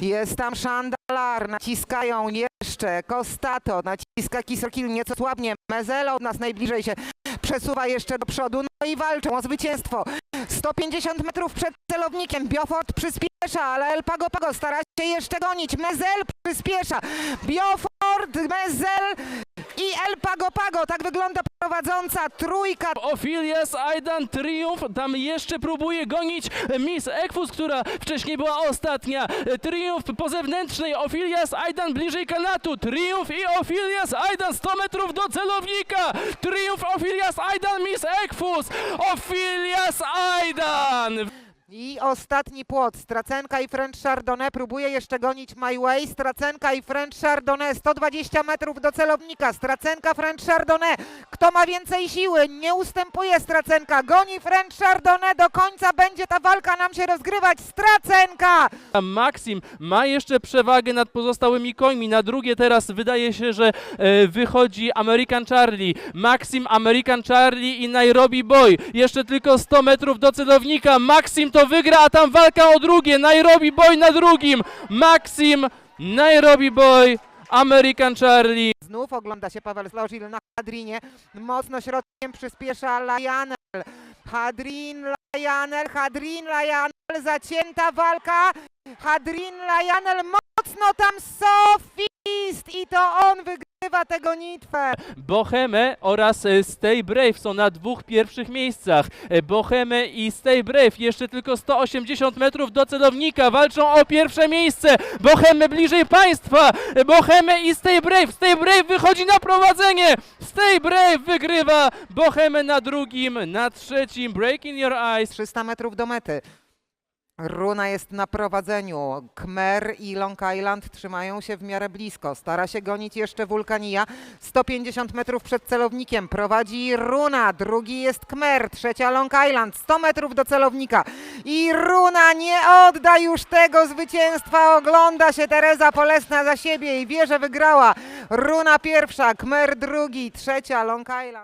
Jest tam Szandalar, naciskają jeszcze, Kostato, naciska Kisokil nieco słabnie, Mezelo od nas najbliżej się przesuwa jeszcze do przodu, no i walczą o zwycięstwo. 150 metrów przed celownikiem, Biofort przyspiesza, ale El Pago Pago stara się jeszcze gonić, Mezel przyspiesza, Biofort, Mezel i El Pago Pago, tak wygląda prowadząca trójka. Ophilias Aidan Triumph tam jeszcze próbuje gonić Miss Ekwus, która wcześniej była ostatnia. Triumph po zewnętrznej, Ophilias Aidan bliżej kanatu. Triumph i Ophilias Aidan 100 metrów do celownika. Triumph Ophilias Aidan Miss Ekwus. Ophilias Aidan. I ostatni płot, Stracenka i French Chardonnay próbuje jeszcze gonić My Way, Stracenka i French Chardonnay, 120 metrów do celownika, Stracenka, French Chardonnay, kto ma więcej siły, nie ustępuje Stracenka, goni French Chardonnay, do końca będzie ta walka nam się rozgrywać, Stracenka! Maxim ma jeszcze przewagę nad pozostałymi końmi. Na drugie teraz wydaje się, że e, wychodzi American Charlie. Maxim, American Charlie i Nairobi Boy. Jeszcze tylko 100 metrów do celownika. Maxim to wygra, a tam walka o drugie. Nairobi Boy na drugim. Maxim, Nairobi Boy, American Charlie. Znów ogląda się Paweł Slożil na Hadrinie, mocno środkiem przyspiesza Lajanel, Hadrin, Lajanel, Hadrin, Lajanel, zacięta walka, Hadrin, Lajanel, mocno tam Sofist i to on wygrywa tę gonitwę. Boheme oraz e, Stay Brave są na dwóch pierwszych miejscach. E, Boheme i Stay Brave jeszcze tylko 180 metrów do celownika. Walczą o pierwsze miejsce. Boheme bliżej państwa. E, Boheme i Stay Brave. Stay Brave wychodzi na prowadzenie. Stay Brave wygrywa. Boheme na drugim, na trzecim. Break in your eyes. 300 metrów do mety. Runa jest na prowadzeniu. Khmer i Long Island trzymają się w miarę blisko. Stara się gonić jeszcze Wulkania. 150 metrów przed celownikiem. Prowadzi Runa. Drugi jest Khmer. Trzecia Long Island. 100 metrów do celownika. I Runa nie odda już tego zwycięstwa. Ogląda się Teresa Polesna za siebie i wie, że wygrała. Runa pierwsza, Khmer drugi, trzecia Long Island.